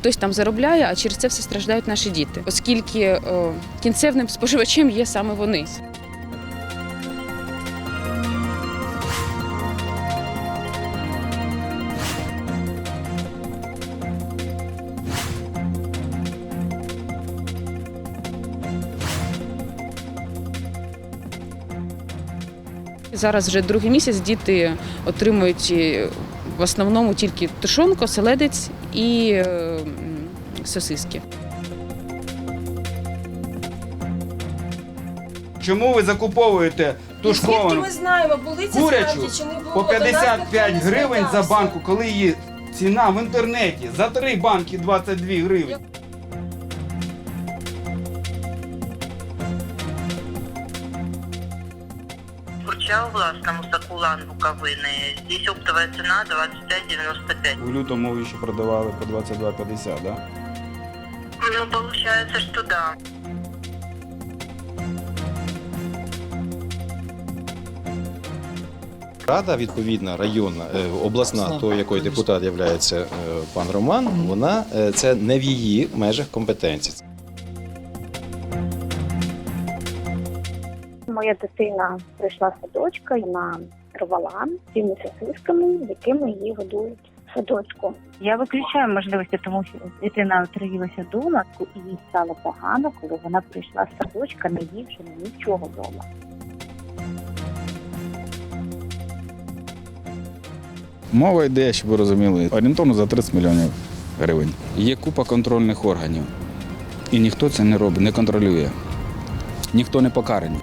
хтось там заробляє, а через це все страждають наші діти, оскільки е, кінцевним споживачем є саме вони. Зараз вже другий місяць діти отримують е, в основному тільки тушонка, селедець і е, сосиски. Чому ви закуповуєте Звідки тушковану ми знаємо, були ці курячу справді чи не було? по До нас 55 ніхто не гривень за звертався. банку, коли її ціна в інтернеті за три банки 22 гривень? Курча у власному Сакулан Буковини. Здесь оптовая цена 25,95. У лютому ви ще продавали по 22,50, да? Ну, получается, что да. Рада, відповідна, районна, е, обласна, то якої депутат є пан Роман, вона е, це не в її межах компетенції. Моя дитина прийшла з садочка і вона рвала цими сосисками, якими її годують в садочку. Я виключаю можливості, тому що дитина отруїлася вдома, і їй стало погано, коли вона прийшла з садочка, не ївши нічого вдома. Мова йде, щоб ви розуміли, орієнтовно за 30 мільйонів гривень. Є купа контрольних органів. І ніхто це не робить, не контролює. Ніхто не покараний.